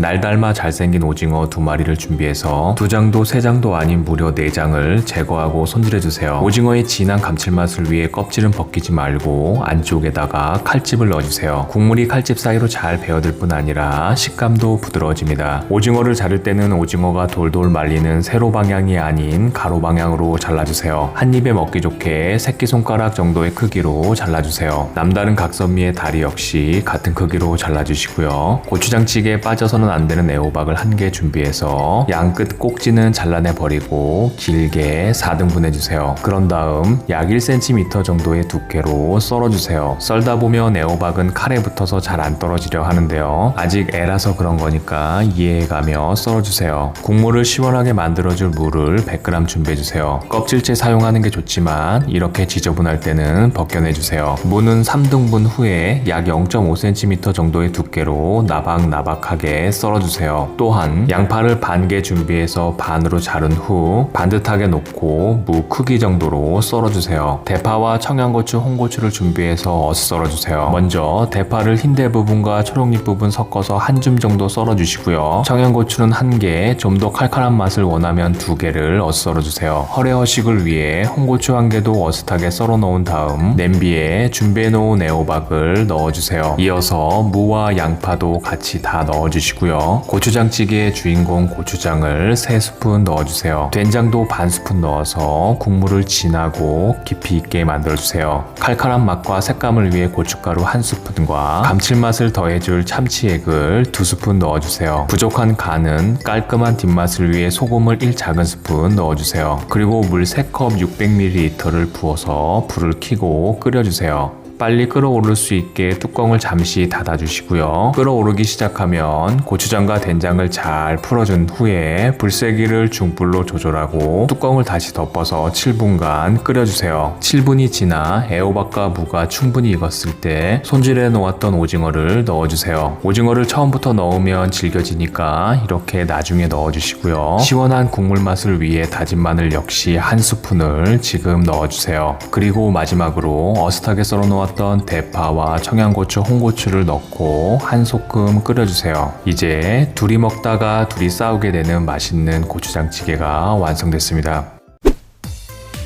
날 닮아 잘생긴 오징어 두 마리를 준비해서 두 장도 세 장도 아닌 무려 네 장을 제거하고 손질해 주세요. 오징어의 진한 감칠맛을 위해 껍질은 벗기지 말고 안쪽에다가 칼집을 넣어주세요. 국물이 칼집 사이로 잘 배어들 뿐 아니라 식감도 부드러워집니다. 오징어를 자를 때는 오징어가 돌돌 말리는 세로 방향이 아닌 가로 방향으로 잘라주세요. 한 입에 먹기 좋게 새끼손가락 정도의 크기로 잘라주세요. 남다른 각선미의 다리 역시 같은 크기로 잘라주시고요. 고추장찌개에 빠져서는 안 되는 애호박을 한 개 준비해서 양끝 꼭지는 잘라내 버리고 길게 4등분 해 주세요. 그런 다음 약 1cm 정도의 두께로 썰어 주세요. 썰다 보면 애호박은 칼에 붙어서 잘 안 떨어지려 하는데요. 아직 애라서 그런 거니까 이해해가며 썰어 주세요. 국물을 시원하게 만들어 줄 물을 100g 준비해 주세요. 껍질째 사용하는 게 좋지만 이렇게 지저분할 때는 벗겨내 주세요. 무는 3등분 후에 약 0.5cm 정도의 두께로 나박나박하게 썰어주세요. 또한 양파를 반 개 준비해서 반으로 자른 후 반듯하게 놓고 무 크기 정도로 썰어주세요. 대파와 청양고추, 홍고추를 준비해서 어슷 썰어주세요. 먼저 대파를 흰대 부분과 초록잎 부분 섞어서 한 줌 정도 썰어주시고요. 청양고추는 한 개, 좀 더 칼칼한 맛을 원하면 두 개를 어슷 썰어주세요. 허례허식을 위해 홍고추 한 개도 어슷하게 썰어 놓은 다음 냄비에 준비해 놓은 애호박을 넣어주세요. 이어서 무와 양파도 같이 다 넣어주시고요. 고추장찌개의 주인공 고추장을 3스푼 넣어주세요. 된장도 반 스푼 넣어서 국물을 진하고 깊이 있게 만들어주세요. 칼칼한 맛과 색감을 위해 고춧가루 한 스푼과 감칠맛을 더해줄 참치액을 두 스푼 넣어주세요. 부족한 간은 깔끔한 뒷맛을 위해 소금을 1 작은 스푼 넣어주세요. 그리고 물 3컵 600ml를 부어서 불을 켜고 끓여주세요. 빨리 끓어오를 수 있게 뚜껑을 잠시 닫아주시고요. 끓어오르기 시작하면 고추장과 된장을 잘 풀어준 후에 불세기를 중불로 조절하고 뚜껑을 다시 덮어서 7분간 끓여주세요. 7분이 지나 애호박과 무가 충분히 익었을 때 손질해 놓았던 오징어를 넣어주세요. 오징어를 처음부터 넣으면 질겨지니까 이렇게 나중에 넣어주시고요. 시원한 국물 맛을 위해 다진 마늘 역시 한 스푼을 지금 넣어주세요. 그리고 마지막으로 어슷하게 썰어 놓았 던 대파와 청양고추, 홍고추를 넣고 한 소끔 끓여주세요. 이제 둘이 먹다가 둘이 싸우게 되는 맛있는 고추장찌개가 완성됐습니다.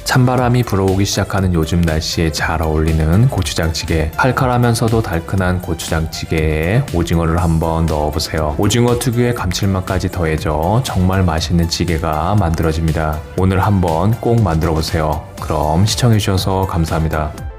찬바람이 불어오기 시작하는 요즘 날씨에 잘 어울리는 고추장찌개. 칼칼하면서도 달큰한 고추장찌개에 오징어를 한번 넣어보세요. 오징어 특유의 감칠맛까지 더해져 정말 맛있는 찌개가 만들어집니다. 오늘 한번 꼭 만들어보세요. 그럼 시청해주셔서 감사합니다.